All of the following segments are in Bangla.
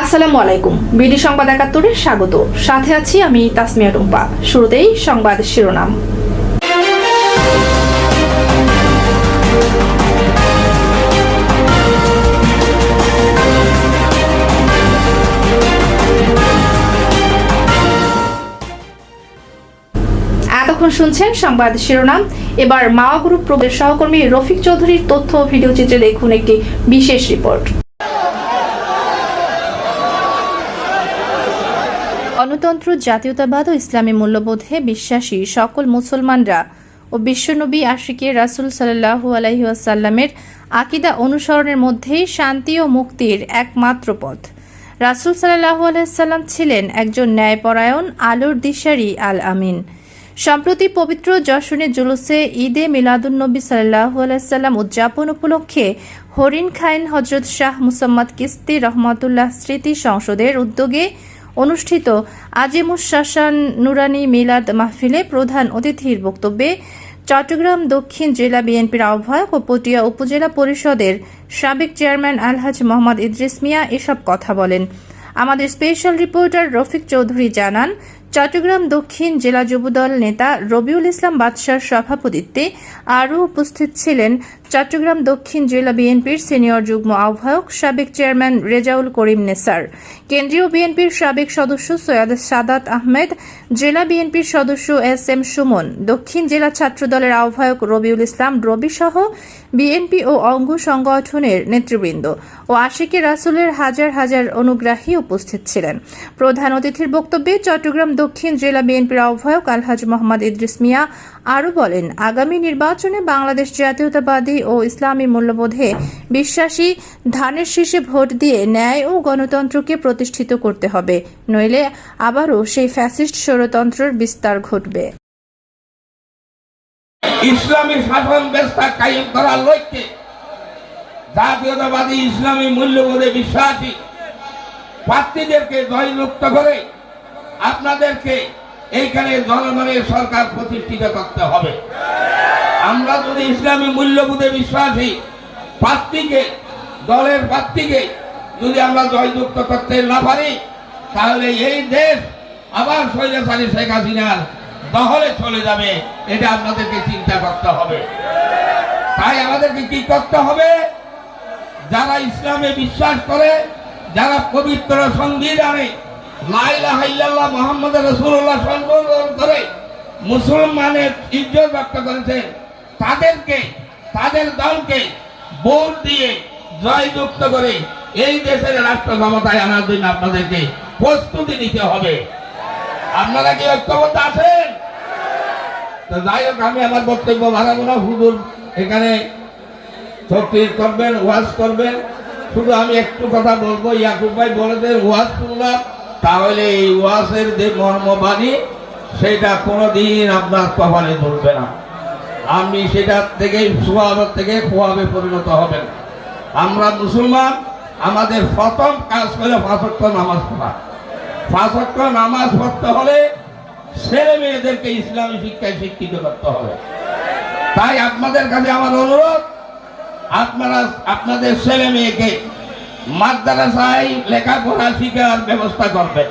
আসসালামু আলাইকুম। বিডি সংবাদ একাত্তরে স্বাগত। সাথে আছি আমি তাসমিয়া টুম্পা। শুরুতেই সংবাদ শিরোনাম। এতক্ষণ শুনছেন সংবাদ শিরোনাম। এবার মাওয়া গ্রুপ প্রবেশ সহকর্মী রফিক চৌধুরীর তথ্য ভিডিও চিত্রে দেখুন একটি বিশেষ রিপোর্ট। গণতন্ত্র, জাতীয়তাবাদ ও ইসলামী মূল্যবোধে বিশ্বাসী সকল মুসলমানরা ও বিশ্বনবী আশিকে রাসুল সাল্লাহু আলহিউসাল্লামের আকিদা অনুসরণের মধ্যেই শান্তি ও মুক্তির একমাত্র পথ। রাসুল সাল্লাহু আলাইসাল্লাম ছিলেন একজন ন্যায়পরায়ণ, আলোর দিশারি আল আমিন। সম্প্রতি পবিত্র যশনের জুলুসে ঈদে মিলাদুন্নবী সাল্লাহু আলাইসাল্লাম উদযাপন উপলক্ষে হরিণ খাইন হজরত শাহ মুসাম্মদ কিস্তি রহমতুল্লাহ স্মৃতি সংসদের উদ্যোগে অনুষ্ঠিত আজিমুশাসান নুরানি মিলাদ মাহফিলে প্রধান অতিথির বক্তব্যে চট্টগ্রাম দক্ষিণ জেলা বিএনপির আহ্বায়ক ও পটিয়া উপজেলা পরিষদের সাবেক চেয়ারম্যান আলহাজ মোহাম্মদ ইদ্রিস মিয়া এসব কথা বলেন। আমাদের স্পেশাল রিপোর্টার রফিক চৌধুরী জানান, চট্টগ্রাম দক্ষিণ জেলা যুবদল নেতা রবিউল ইসলাম বাদশার সভাপতিত্বে আরও উপস্থিত ছিলেন চট্টগ্রাম দক্ষিণ জেলা বিএনপির সিনিয়র যুগ্ম আহ্বায়ক সাবেক চেয়ারম্যান রেজাউল করিম নেসার। কেন্দ্রীয় বিএনপির সাবেক সদস্য সৈয়দ সাদাত আহমেদ, জেলা বিএনপির সদস্য এস এম সুমন, দক্ষিণ জেলা ছাত্রদলের আহ্বায়ক রবিউল ইসলাম রবি সহ বিএনপি ও অঙ্গ সংগঠনের নেতৃবৃন্দ ও আশিকে রাসুলের হাজার হাজার অনুগ্রাহী উপস্থিত ছিলেন। প্রধান অতিথির বক্তব্যে চট্টগ্রাম দক্ষিণ জেলা বিএনপির আহ্বায়ক আলহাজ মোহাম্মদ ইদ্রিস মিয়া আরও বলেন, আগামী নির্বাচনে বাংলাদেশ জাতীয়তাবাদী ও ইসলামী মূল্যবোধে বিশ্বাসী ধানের শীষে ভোট দিয়ে ন্যায় ও গণতন্ত্রকে প্রতিষ্ঠিত করতে হবে। নইলে আবারও সেই ফ্যাসিস্ট ষড়যন্ত্রের বিস্তার ঘটবে। ইসলামী শাসন ব্যবস্থা কায়েম করার লক্ষ্যে জাতীয়তাবাদী ইসলামী মূল্যবোধে বিশ্বাসী প্রার্থীদেরকে জয়যুক্ত করে আপনাদেরকে এইখানে জনগণের সরকার প্রতিষ্ঠিত করতে হবে। আমরা যদি ইসলামী মূল্যবোধে বিশ্বাসী, প্রার্থীকে, দলের প্রার্থীকে যদি আমরা জয়যুক্ত করতে না পারি, তাহলে এই দেশ আবার স্বৈরাচারী শেখ হাসিনার দহলে চলে যাবে, এটা আপনাদেরকে চিন্তা করতে হবে। তাই আমাদেরকে কি করতে হবে? যারা ইসলামে বিশ্বাস করে, যারা পবিত্র সংবিধানে লাইলাহ মোহাম্মদ করে মুসলমানের করে এই দেশের আপনাদেরকে প্রস্তুতি নিতে হবে। আপনারা কি ঐক্যবদ্ধ আছেন? তো যাই হোক, আমি আমার বক্তব্য বাড়াবো না। হুজুর এখানে করবেন, ওয়াজ করবেন। শুধু আমি একটু কথা বলব। ইয়াকুব ভাই বলেছেন, ওয়াজ শুনলাম। তাহলে এই ওয়াজের যে মর্মবাণী, সেটা কোনোদিন আপনার কপালে ধরবে না। আপনি সেটার থেকে সোয়াবের থেকে খোয়াবে পরিণত হবেন। আমরা মুসলমান, আমাদের প্রথম কাজ হলো পাঁচক্য নামাজ পড়া। পাঁচক্য নামাজ পড়তে হলে ছেলে মেয়েদেরকে ইসলামী শিক্ষায় শিক্ষিত করতে হবে। তাই আপনাদের কাছে আমার অনুরোধ, আপনারা, আপনাদের ছেলে মেয়েকে মাদ্রাসায় লেখাপড়া শিখার ব্যবস্থা করবেন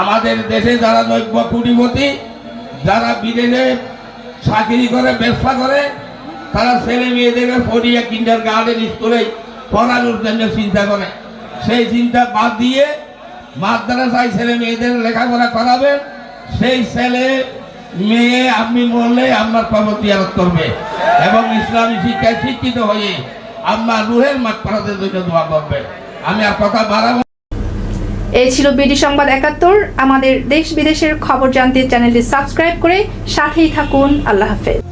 আমাদের দেশে যারা নৈব কুটিপতি, যারা বিদেশে চাকরি করে, ব্যবসা করে, তারা ছেলে মেয়েদেরকে পড়িয়ে কিন্ডার গার্ডেন স্কুলে পড়ানোর জন্য চিন্তা করে। সেই চিন্তা বাদ দিয়ে মাদ্রাসায় ছেলে মেয়েদের লেখাপড়া করাবেন, সেই ছেলে মেয়ে আপনি বললে আপনার কবর তিয়ারত করবে। এবং ইসলামী শিক্ষায় শিক্ষিত হয়ে আপনার রুহের দোয়া করবে আমি আর কথা বাড়াবো এই ছিল বিডি সংবাদ একাত্তর। আমাদের দেশ বিদেশের খবর জানতে চ্যানেলটি সাবস্ক্রাইব করে সাথেই থাকুন। আল্লাহ হাফেজ।